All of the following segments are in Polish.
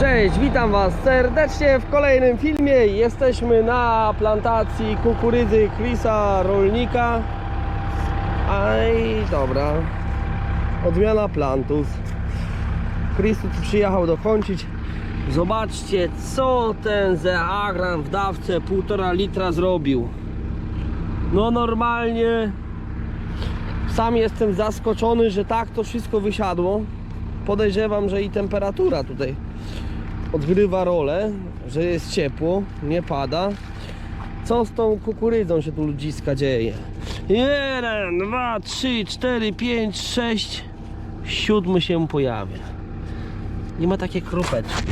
Cześć, witam Was serdecznie w kolejnym filmie. Jesteśmy na plantacji kukurydzy Chrisa Rolnika. Aj, dobra. Odmiana Plantus. Chris tu przyjechał dokończyć. Zobaczcie, co ten Zeagran w dawce 1,5 litra zrobił. No normalnie sam jestem zaskoczony, że tak to wszystko wysiadło. Podejrzewam, że i temperatura tutaj odgrywa rolę, że jest ciepło, nie pada. Co z tą kukurydzą się tu ludziska dzieje? Jeden, dwa, trzy, cztery, pięć, sześć, siódmy się pojawia. Nie ma takie kropeczki.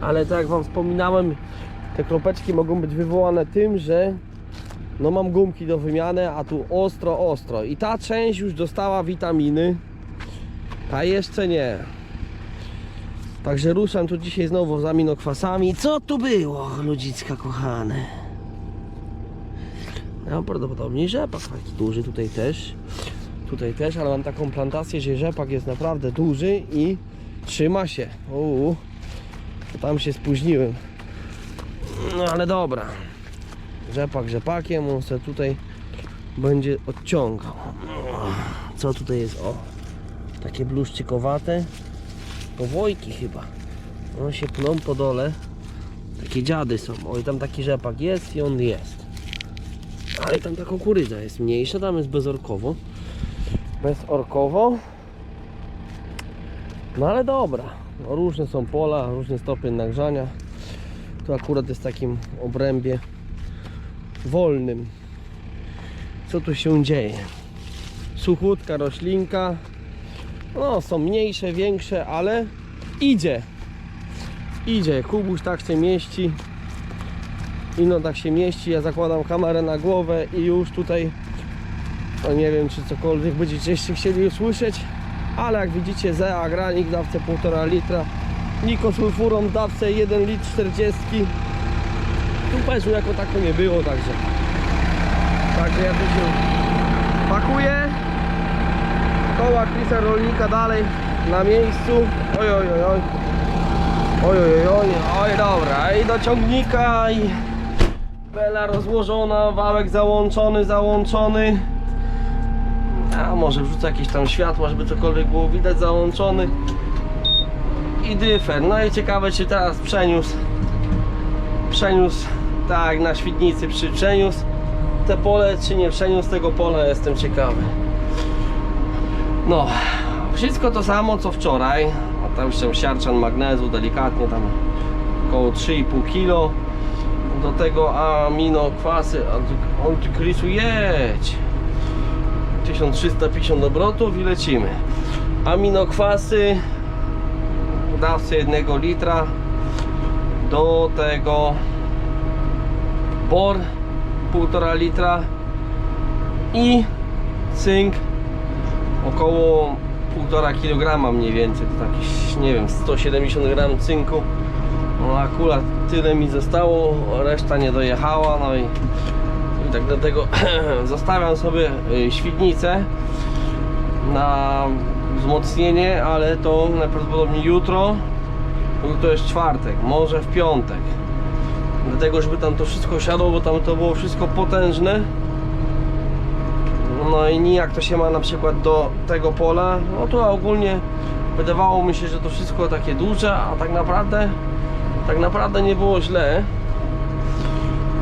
Ale tak jak Wam wspominałem, te kropeczki mogą być wywołane tym, że no mam gumki do wymiany, a tu ostro, ostro. I ta część już dostała witaminy, a jeszcze nie. Także ruszam tu dzisiaj znowu z aminokwasami. Co tu było, ludzicka kochane? No prawdopodobnie rzepak taki duży tutaj też. Tutaj też, ale mam taką plantację, że rzepak jest naprawdę duży i trzyma się. Uuu, tam się spóźniłem. No ale dobra. Rzepak rzepakiem, on sobie tutaj będzie odciągał. Co tutaj jest? O, takie bluszczykowate powojki chyba. One się pną po dole. Takie dziady są. Oj, tam taki rzepak jest i on jest. Ale tam ta kukurydza jest mniejsza, tam jest bezorkowo. Bezorkowo. No ale dobra. No, różne są pola, różny stopień nagrzania. Tu akurat jest w takim obrębie wolnym. Co tu się dzieje? Suchutka roślinka. No, są mniejsze, większe, ale idzie. Idzie. Kubuś tak się mieści. Ino tak się mieści. Ja zakładam kamerę na głowę i już tutaj no nie wiem, czy cokolwiek będziecie jeszcze chcieli usłyszeć, ale jak widzicie Zea Granik dawce 1,5 litra Nikosulfurą w dawce 1 litr 40 Tu peżu jako tako nie było, także Także ja tu się pakuję koła Chrisa Rolnika dalej na miejscu. Oj, oj, oj, oj. Oj, oj, oj, oj, dobra. I do ciągnika i bela rozłożona, wałek załączony, załączony. A może wrzucę jakieś tam światła, żeby cokolwiek było widać załączony. I dyfer. No i ciekawe czy teraz przeniósł przeniósł tak na świdnicy przy przeniósł te pole, czy nie przeniósł tego pola, jestem ciekawy. No, wszystko to samo co wczoraj. A tam jeszcze siarczan magnezu, delikatnie tam około 3,5 kg. Do tego aminokwasy, antykrysu jedź. 1350 obrotów i lecimy. Aminokwasy w dawce 1 litra. Do tego bor 1,5 litra i cynk około 1,5 kg mniej więcej, to jakieś nie wiem 170 gram cynku. No akurat tyle mi zostało, reszta nie dojechała no i, i tak dlatego zostawiam sobie y, świdnicę na wzmocnienie, ale to najprawdopodobniej jutro jutro jest czwartek, może w piątek. Dlatego żeby tam to wszystko siadło, bo tam to było wszystko potężne no i nijak to się ma na przykład do tego pola. No to ogólnie wydawało mi się, że to wszystko takie duże, a tak naprawdę tak naprawdę nie było źle.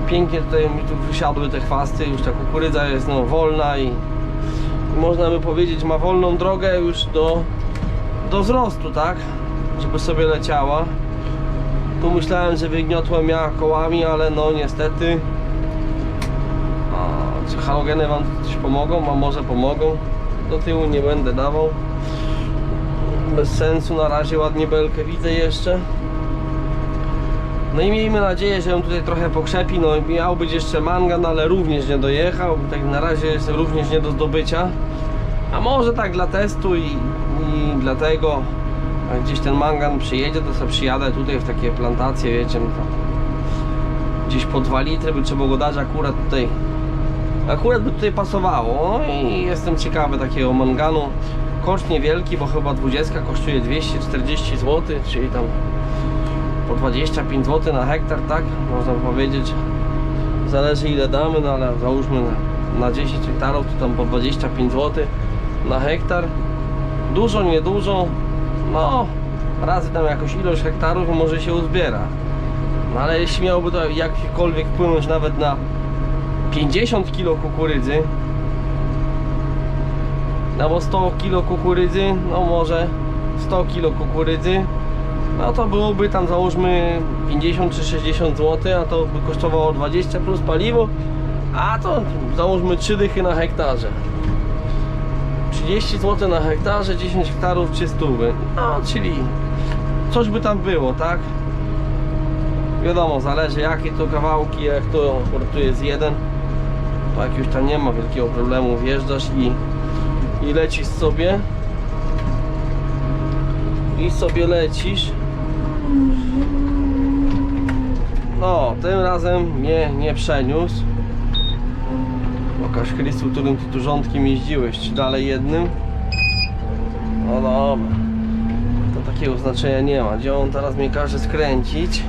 Pięknie tutaj mi tu wysiadły te chwasty, już ta kukurydza jest no wolna i, można by powiedzieć ma wolną drogę już do, do wzrostu, tak? Żeby sobie leciała. Tu myślałem, że wygniotłem ja kołami, ale no niestety halogeny wam coś pomogą? A może pomogą? Do tyłu nie będę dawał. Bez sensu, na razie ładnie belkę widzę jeszcze. No i miejmy nadzieję, że ją tutaj trochę pokrzepi. No miał być jeszcze mangan, ale również nie dojechał. Tak na razie jest również nie do zdobycia. A może tak dla testu i, i dlatego jak gdzieś ten mangan przyjedzie, to sobie przyjadę tutaj w takie plantacje, wiecie, no gdzieś po 2 litry by trzeba go dać akurat tutaj akurat by tutaj pasowało i jestem ciekawy takiego manganu koszt niewielki, bo chyba 20 kosztuje 240 zł, czyli tam po 25 zł na hektar, tak? Można powiedzieć. Zależy ile damy, no ale załóżmy na, na 10 hektarów to tam po 25 zł na hektar. Dużo, niedużo, no razy tam jakąś ilość hektarów może się uzbiera. No ale jeśli miałoby to jakkolwiek wpłynąć nawet na 50 kg kukurydzy, no bo 100 kg kukurydzy, no może 100 kg kukurydzy, no to byłoby tam załóżmy 50 czy 60 zł, a to by kosztowało 20 plus paliwo, a to załóżmy 3 dychy na hektarze. 30 zł na hektarze, 10 hektarów 300. No, czyli coś by tam było, tak? Wiadomo, zależy jakie to kawałki, jak to tu jest jeden, to jak już tam nie ma wielkiego problemu, wjeżdżasz i, i lecisz sobie. I sobie lecisz. No, tym razem mnie nie przeniósł. Pokaż Krystu, którym ty tu rządkiem jeździłeś, czy dalej jednym? No dobra. To takiego znaczenia nie ma. Gdzie on teraz mnie każe skręcić?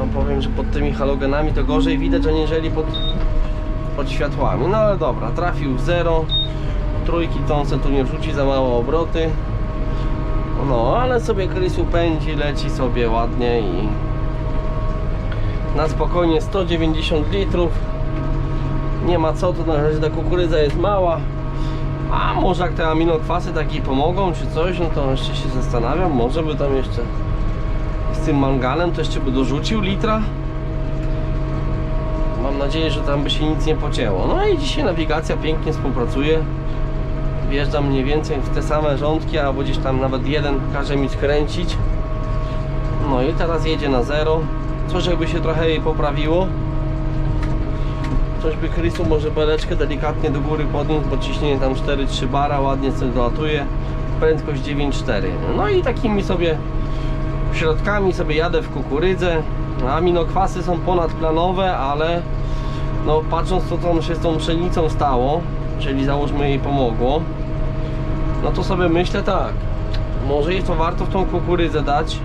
Wam powiem, że pod tymi halogenami to gorzej widać, aniżeli pod, pod światłami. No ale dobra, trafił w zero. Trójki se tu nie wrzuci, za mało obroty. No, ale sobie Krysu pędzi, leci sobie ładnie i na spokojnie 190 litrów. Nie ma co, to na razie ta kukurydza jest mała. A może jak te aminokwasy takie pomogą, czy coś, no to jeszcze się zastanawiam. Może by tam jeszcze z tym manganem to jeszcze by dorzucił litra. Mam nadzieję, że tam by się nic nie pocięło. No i dzisiaj nawigacja pięknie współpracuje. Wjeżdżam mniej więcej w te same rządki, albo gdzieś tam nawet jeden każe mi skręcić. No i teraz jedzie na zero. Coś jakby się trochę jej poprawiło. Coś by Chrisu może beleczkę delikatnie do góry podniósł, bo ciśnienie tam 4-3 bara, ładnie sobie dolatuje. Prędkość 9,4. No i takimi sobie środkami sobie jadę w kukurydzę. Aminokwasy są ponadplanowe, ale no patrząc co tam się z tą pszenicą stało, czyli załóżmy jej pomogło, no to sobie myślę tak, może jest to warto w tą kukurydzę dać.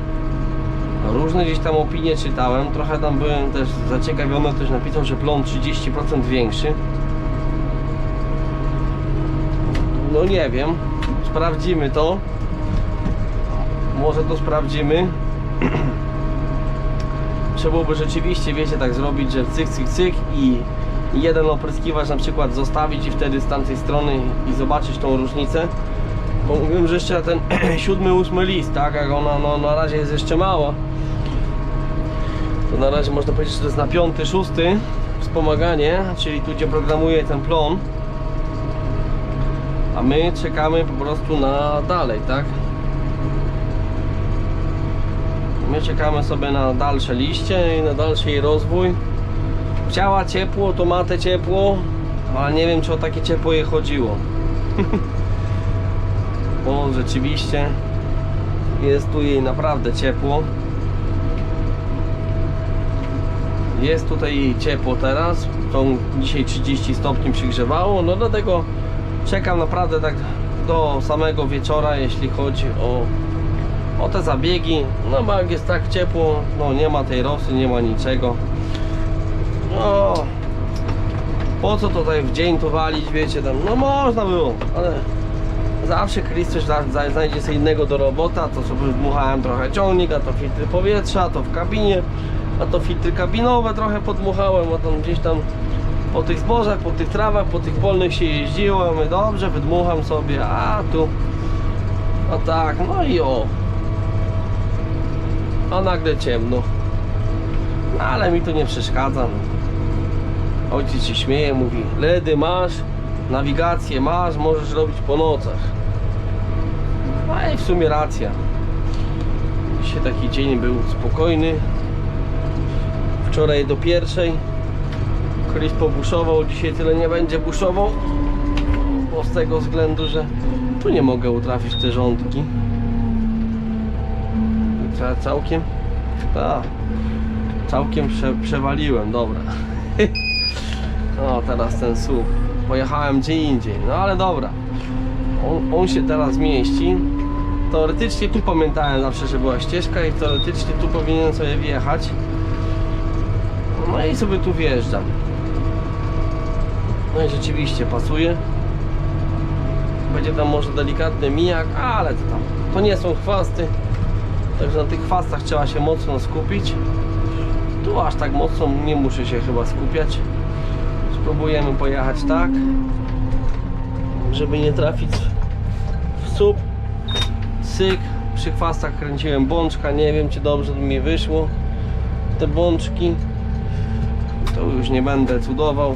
No, Różne gdzieś tam opinie czytałem, trochę tam byłem też zaciekawiony, ktoś napisał, że plon 30% większy. No nie wiem, sprawdzimy to. Może to sprawdzimy. Trzeba byłoby rzeczywiście, wiecie, tak zrobić, że cyk, cyk, cyk i jeden opryskiwacz na przykład zostawić i wtedy z tamtej strony i zobaczyć tą różnicę. Bo mówiłem, że jeszcze ten siódmy, ósmy list, tak, jak ona no, na razie jest jeszcze mała. To na razie można powiedzieć, że to jest na piąty, szósty wspomaganie, czyli tu gdzie programuje ten plon. A my czekamy po prostu na dalej, tak? My czekamy sobie na dalsze liście i na dalszy jej rozwój. Chciała ciepło, to ma te ciepło, ale nie wiem czy o takie ciepło jej chodziło. Bo rzeczywiście jest tu jej naprawdę ciepło. Jest tutaj ciepło teraz. To dzisiaj 30 stopni przygrzewało, no dlatego czekam naprawdę tak do samego wieczora, jeśli chodzi o o te zabiegi, no bo jak jest tak ciepło, no nie ma tej rosy, nie ma niczego. No, po co tutaj w dzień to walić, wiecie tam, no można było, ale zawsze Chris coś znajdzie sobie innego do robota, to sobie dmuchałem trochę ciągnik, a to filtry powietrza, a to w kabinie, a to filtry kabinowe trochę podmuchałem, a tam gdzieś tam po tych zbożach, po tych trawach, po tych polnych się jeździło, my dobrze, wydmucham sobie, a tu, a tak, no i o, a nagle ciemno. No, ale mi to nie przeszkadza. no. Ojciec się śmieje, mówi, ledy masz, nawigację masz, możesz robić po nocach. No i w sumie racja. Dzisiaj taki dzień był spokojny. Wczoraj do pierwszej. Chris pobuszował, dzisiaj tyle nie będzie buszował. Bo z tego względu, że tu nie mogę utrafić te rządki. Ca- Całkiem? Tak. Całkiem prze, przewaliłem, dobra. No teraz ten słup. Pojechałem gdzie indziej, no ale dobra. on, on się teraz mieści. Teoretycznie tu pamiętałem zawsze, że była ścieżka i teoretycznie tu powinienem sobie wjechać. No i sobie tu wjeżdżam. No i rzeczywiście pasuje. Będzie tam może delikatny mijak, ale to tam. To nie są chwasty. Także na tych chwastach trzeba się mocno skupić. Tu aż tak mocno nie muszę się chyba skupiać. Spróbujemy pojechać tak, żeby nie trafić w słup. Syk. Przy chwastach kręciłem bączka. Nie wiem, czy dobrze mi wyszło. Te bączki. To już nie będę cudował.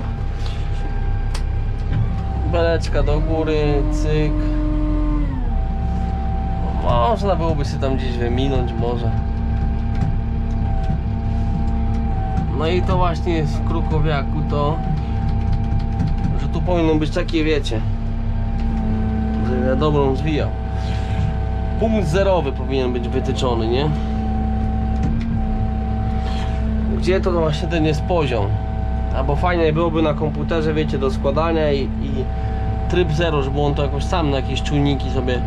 Beleczka do góry, cyk. Można byłoby się tam gdzieś wyminąć może. No i to właśnie jest w Krukowiaku to, że tu powinno być takie wiecie, że ja dobrą zwijał. Punkt zerowy powinien być wytyczony, nie? Gdzie to właśnie ten jest poziom? Albo fajnie byłoby na komputerze, wiecie, do składania i, i tryb zero, żeby on to jakoś sam na jakieś czujniki sobie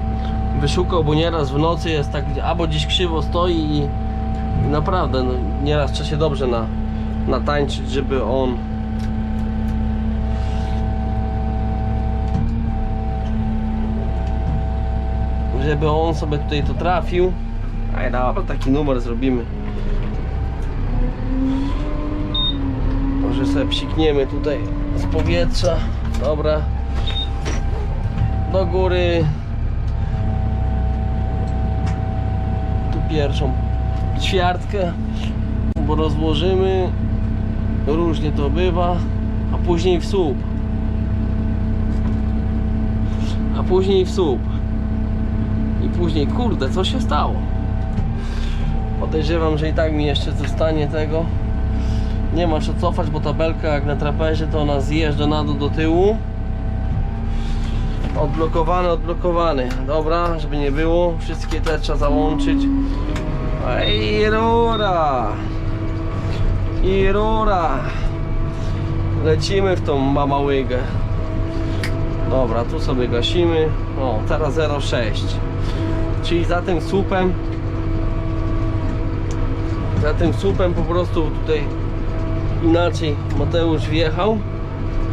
wyszukał, bo nieraz w nocy jest tak, albo gdzieś krzywo stoi i, naprawdę, no, nieraz trzeba się dobrze na, natańczyć, żeby on żeby on sobie tutaj to trafił. A dobra, taki numer zrobimy. Może sobie psikniemy tutaj z powietrza. Dobra. Do góry. Pierwszą ćwiartkę, bo rozłożymy. Różnie to bywa. A później w słup. A później w słup. I później, kurde, co się stało? Podejrzewam, że i tak mi jeszcze zostanie tego. Nie ma co cofać, bo tabelka jak na trapezie to ona zjeżdża na dół do tyłu. Odblokowany, odblokowany. Dobra, żeby nie było. Wszystkie te trzeba załączyć. I rura. I rura. Lecimy w tą mamałygę. Dobra, tu sobie gasimy. O, teraz 0,6. Czyli za tym słupem za tym słupem po prostu tutaj inaczej Mateusz wjechał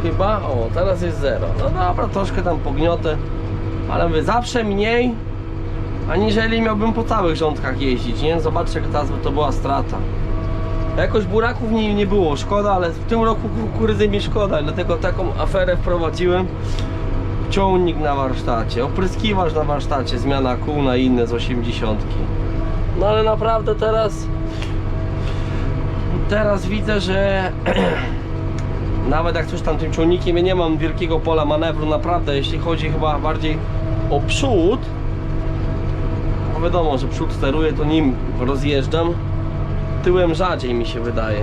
chyba, o teraz jest 0 no dobra, troszkę tam pogniotę ale mówię, zawsze mniej aniżeli miałbym po całych rządkach jeździć, nie? Zobaczcie jaka teraz by to była strata. Jakoś buraków nie, nie było, szkoda, ale w tym roku kukurydzy mi szkoda, dlatego taką aferę wprowadziłem. Ciągnik na warsztacie, opryskiwacz na warsztacie, zmiana kół na inne z 80 no ale naprawdę teraz teraz widzę, że nawet jak coś tam tym ciągnikiem ja nie mam wielkiego pola manewru naprawdę, jeśli chodzi chyba bardziej o przód bo wiadomo, że przód steruję, to nim rozjeżdżam tyłem rzadziej mi się wydaje.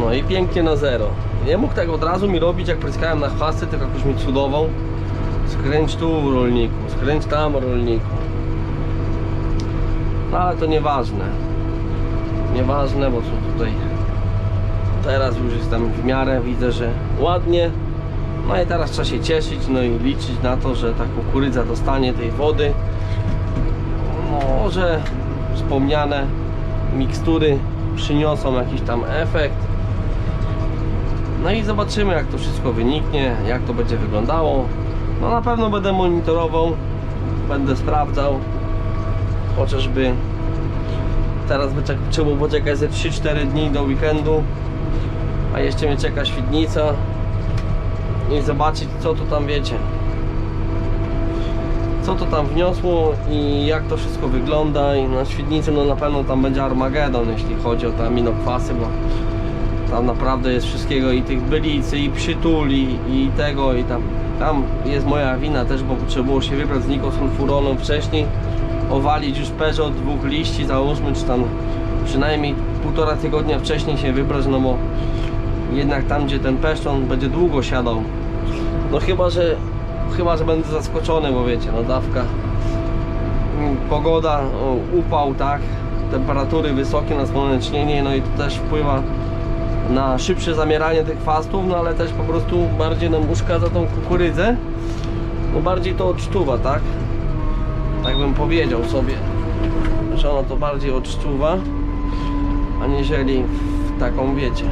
No i pięknie na zero. Nie mógł tak od razu mi robić jak pryskałem na chwasty, tylko jakoś mi cudował. Skręć tu rolniku, skręć tam rolniku. No ale to nieważne. Nieważne, bo co tutaj teraz już jestem w miarę, widzę, że ładnie. No i teraz trzeba się cieszyć, no i liczyć na to, że ta kukurydza dostanie tej wody. Może wspomniane mikstury przyniosą jakiś tam efekt. No i zobaczymy jak to wszystko wyniknie, jak to będzie wyglądało. No na pewno będę monitorował będę sprawdzał. Chociażby teraz trzeba poczekać ze 3-4 dni do weekendu a jeszcze mnie czeka świdnica. I zobaczyć co to tam wiecie. Co to tam wniosło i jak to wszystko wygląda. I na świdnicy no na pewno tam będzie Armagedon jeśli chodzi o te aminokwasy bo tam naprawdę jest wszystkiego i tych bylicy i przytuli i tego i tam tam jest moja wina też, bo trzeba było się wybrać z nikosulfuroną wcześniej owalić już Peugeot dwóch liści załóżmy, czy tam przynajmniej półtora tygodnia wcześniej się wybrać, no bo jednak tam gdzie ten peszczon będzie długo siadał no chyba, że chyba, że będę zaskoczony, bo wiecie, no dawka mm, pogoda, upał, tak temperatury wysokie, nasłonecznienie, no i to też wpływa na szybsze zamieranie tych fastów, no ale też po prostu bardziej nam uszkadza tą kukurydzę no bardziej to odczuwa, tak? Tak bym powiedział sobie, że ona to bardziej odczuwa, aniżeli w taką, wiecie,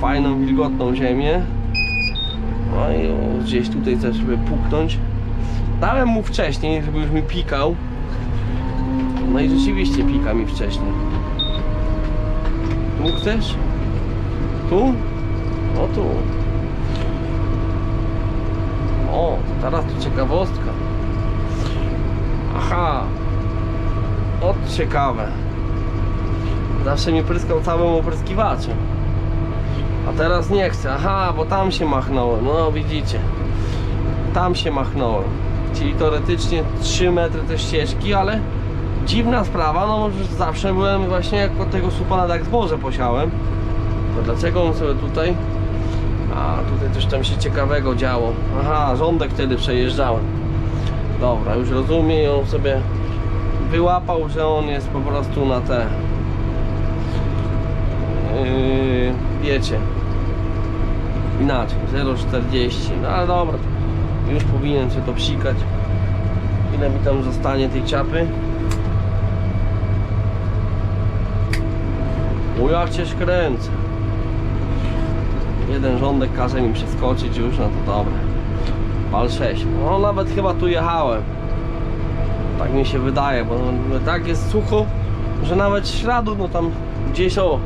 fajną, wilgotną ziemię. No i o, gdzieś tutaj chcę sobie puknąć. Dałem mu wcześniej, żeby już mi pikał. No i rzeczywiście pika mi wcześniej. Tu chcesz? Tu? O tu. O, teraz to ciekawostka. Aha. O, ciekawe. Zawsze mi pryskał całym opryskiwaczem. A teraz nie chcę. Aha, bo tam się machnąłem. No widzicie. Tam się machnąłem. Czyli teoretycznie 3 metry te ścieżki, ale dziwna sprawa, no zawsze byłem właśnie jako tego słupa na tak zboże posiałem. To dlaczego on sobie tutaj? A tutaj coś tam się ciekawego działo. Aha, rządek wtedy przejeżdżałem. Dobra, już rozumiem on sobie wyłapał, że on jest po prostu na te yy, wiecie inaczej 0,40 no ale dobra już powinien sobie to psikać. Ile mi tam zostanie tej ciapy? O jak cię kręcę jeden rządek każe mi przeskoczyć już no to dobre pal 6 no nawet chyba tu jechałem. Tak mi się wydaje bo no, tak jest sucho że nawet śladu no tam gdzieś o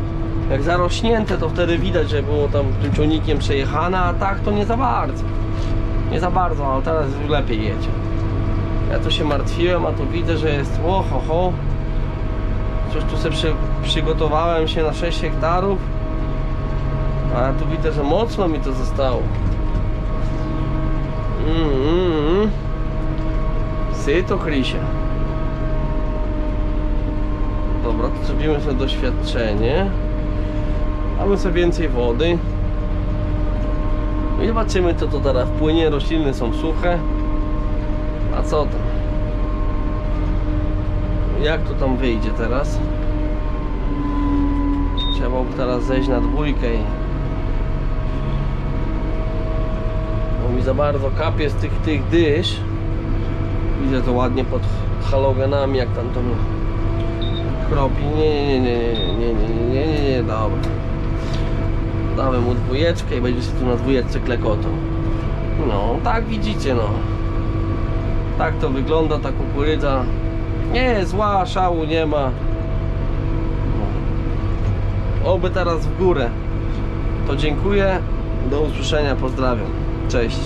jak zarośnięte to wtedy widać, że było tam tym ciągnikiem przejechane, a tak to nie za bardzo. Nie za bardzo, ale teraz lepiej jedzie. Ja tu się martwiłem, a tu widzę, że jest o ho. Coś tu sobie przy, przygotowałem się na 6 hektarów. A tu widzę, że mocno mi to zostało. Mm, mm, mm. Syto, Krysia. Dobra, to zrobimy sobie doświadczenie. Mamy sobie więcej wody. I zobaczymy co to teraz wpłynie. Rośliny są suche. A co tam? Jak to tam wyjdzie teraz? Trzeba by teraz zejść na dwójkę i... Bo mi za bardzo kapie z tych, tych dysz. Widzę to ładnie pod halogenami, jak tam to kropi. Nie, nie, nie, nie, nie, nie, nie, nie, nie, nie, dobra. Damy mu dwójeczkę i będzie się tu na dwójeczce klekotał. No, tak widzicie, no. Tak to wygląda ta kukurydza. Nie zła, szału nie ma. No. Oby teraz w górę. To dziękuję. Do usłyszenia, pozdrawiam. Cześć.